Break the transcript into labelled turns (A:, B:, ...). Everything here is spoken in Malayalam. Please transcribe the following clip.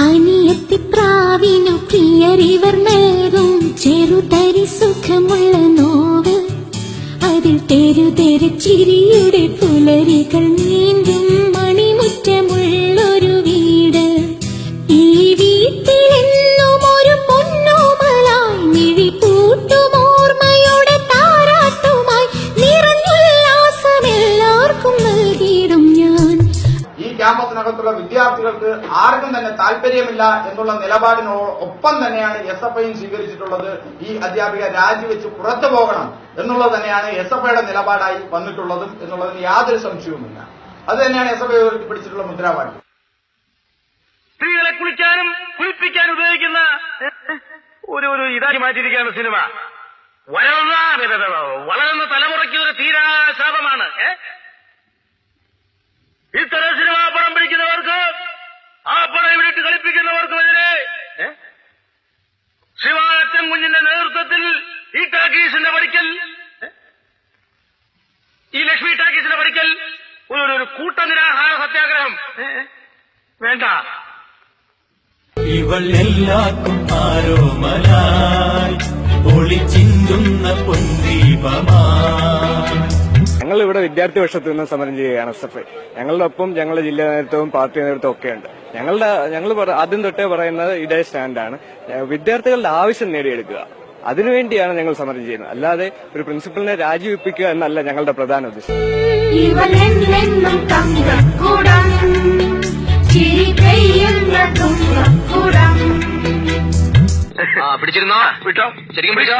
A: അനിയത്തിപ്രാവിനു പ്രിയരിവർ നൽകും ചെറുതരി സുഖമുള്ള നോവ്. അതിൽ തെരു തെരു ചിരിയുടെ പുലരികൾ നീന്തും
B: ക്യാമ്പസിനകത്തുള്ള വിദ്യാർത്ഥികൾക്ക് ആർക്കും തന്നെ താല്പര്യമില്ല എന്നുള്ള നിലപാടിനോടൊപ്പം തന്നെയാണ് എസ് എഫ് ഐയും സ്വീകരിച്ചിട്ടുള്ളത്. ഈ അധ്യാപിക രാജിവെച്ച് പുറത്തു പോകണം എന്നുള്ളത് തന്നെയാണ് എസ് എഫ് ഐയുടെ നിലപാടായി വന്നിട്ടുള്ളതും എന്നുള്ളതിന് യാതൊരു സംശയവുമില്ല. അത് തന്നെയാണ് എസ് എഫ് ഐ മുദ്രാവാക്യം.
C: സ്ത്രീകളെ കുളിക്കാനും കുളിപ്പിക്കാനും ഉപയോഗിക്കുന്ന ഒരു ഒരു ഇതാക്കി മാറ്റിയിരിക്കുകയാണ് സിനിമ. വളരുന്ന വളരുന്ന തലമുറയ്ക്ക് ടാക്കീസിന്റെ പഠിക്കൽ ഈ ലക്ഷ്മി ടാക്കീസിന്റെ പഠിക്കൽ ഒരു ഒരു- ഒരു കൂട്ടനിരാഹാര സത്യാഗ്രഹം? വേണ്ട.
D: ഇവൾ എല്ലാക്കും ആരോമലായി ഒളിച്ചിന്തുന്ന പൊന്തീപമാ
E: ഞങ്ങൾ ഇവിടെ വിദ്യാർത്ഥി വർഷത്തിൽ നിന്ന് സമരം ചെയ്യുകയാണ് എസ് എഫ് ഐ. ഞങ്ങളുടെ ഒപ്പം ഞങ്ങളുടെ ജില്ലാ നേതൃത്വവും പാർട്ടി നേതൃത്വവും ഒക്കെ ഉണ്ട്. ഞങ്ങളുടെ ഞങ്ങൾ ആദ്യം തൊട്ടേ പറയുന്നത് ഇതേ സ്റ്റാൻഡാണ്. വിദ്യാർത്ഥികളുടെ ആവശ്യം നേടിയെടുക്കുക. അതിനുവേണ്ടിയാണ് ഞങ്ങൾ സമരം ചെയ്യുന്നത്. അല്ലാതെ ഒരു പ്രിൻസിപ്പലിനെ രാജിവെപ്പിക്കുക എന്നല്ല ഞങ്ങളുടെ പ്രധാന ഉദ്ദേശം.
C: പിടിച്ചിരുന്നോ? വിട്ടോ ശരിക്കും പിടിച്ചോ?